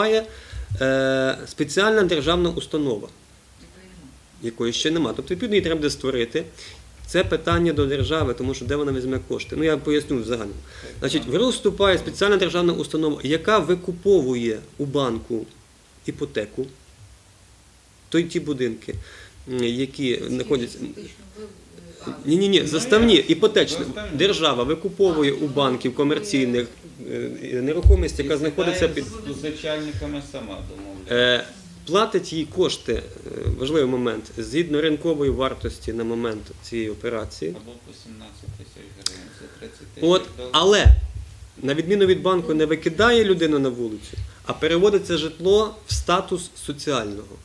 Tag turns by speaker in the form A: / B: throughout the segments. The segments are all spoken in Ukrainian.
A: Має е, спеціальна державна установа, якої ще немає. Тобто, відповідно, її треба буде створити. Це питання до держави, тому що де вона візьме кошти. Ну я поясню взагалі. Значить, в РУ вступає спеціальна державна установа, яка викуповує у банку іпотеку, то й ті будинки, які знаходяться. Ні, ні, ні, заставні, іпотечні. Держава викуповує у банків комерційних е, нерухомість, яка знаходиться під
B: з позичальниками сама домовляється.
A: Е, платить їй кошти, е, важливий момент, згідно ринкової вартості на момент цієї операції.
B: Або по 17 тисяч гривень за 30 тисяч
A: От,
B: доларів.
A: але на відміну від банку не викидає людину на вулицю, а переводиться житло в статус соціального.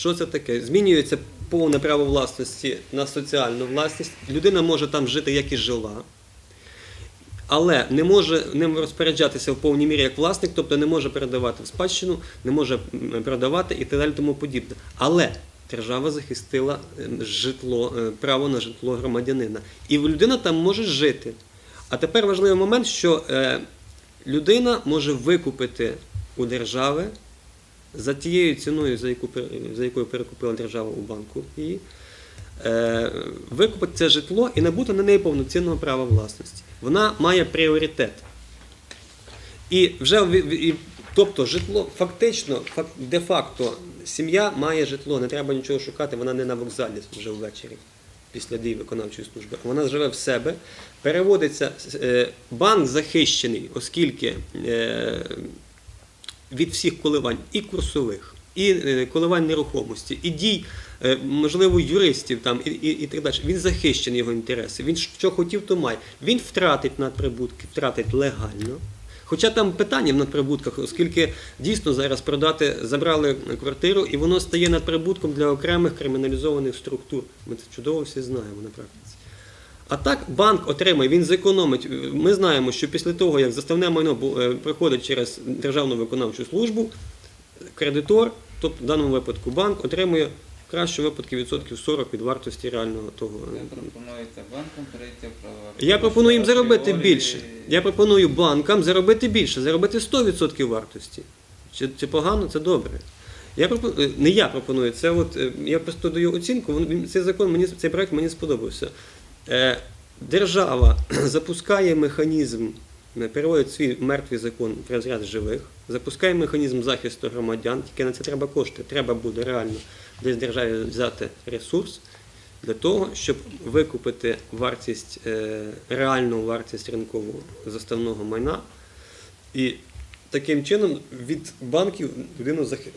A: Що це таке? Змінюється повне право власності на соціальну власність. Людина може там жити, як і жила. Але не може ним розпоряджатися в повній мірі як власник, тобто не може передавати в спадщину, не може продавати і так далі тому подібне. Але держава захистила е, житло, е, право на житло громадянина. І людина там може жити. А тепер важливий момент, що е, людина може викупити у держави за тією ціною, за, яку, за якою перекупила держава у банку її, е, викупити це житло і набути на неї повноцінного права власності. Вона має пріоритет. І вже і, тобто житло фактично, фак- де-факто, сім'я має житло, не треба нічого шукати, вона не на вокзалі вже ввечері після дій виконавчої служби. Вона живе в себе, переводиться. е, Банк захищений, оскільки е, від всіх коливань і курсових, і е, коливань нерухомості, і дій, е, можливо, юристів там і, і, і так далі. Він захищений його інтереси. Він що хотів, то має. Він втратить надприбутки, втратить легально. Хоча там питання в надприбутках, оскільки дійсно зараз продати забрали квартиру, і воно стає надприбутком для окремих криміналізованих структур. Ми це чудово всі знаємо на практиці. А так банк отримає, він зекономить. Ми знаємо, що після того, як заставне майно е, приходить через Державну виконавчу службу, кредитор, тобто в даному випадку банк, отримує в кращому випадку відсотків 40 від вартості реального того.
B: Ви пропонуєте банкам перейти в права.
A: Я пропоную їм заробити більше. Я пропоную банкам заробити більше, заробити 100% вартості. Чи це погано, це добре. Я пропоную, не я пропоную, це от е, я просто даю оцінку. Цей закон мені цей проект мені сподобався. Е, Держава запускає механізм, е, переводить свій мертвий закон в розряд живих, запускає механізм захисту громадян, тільки на це треба кошти. Треба буде реально десь державі взяти ресурс для того, щоб викупити вартість, е, реальну вартість ринкового заставного майна і таким чином від банків людину захи-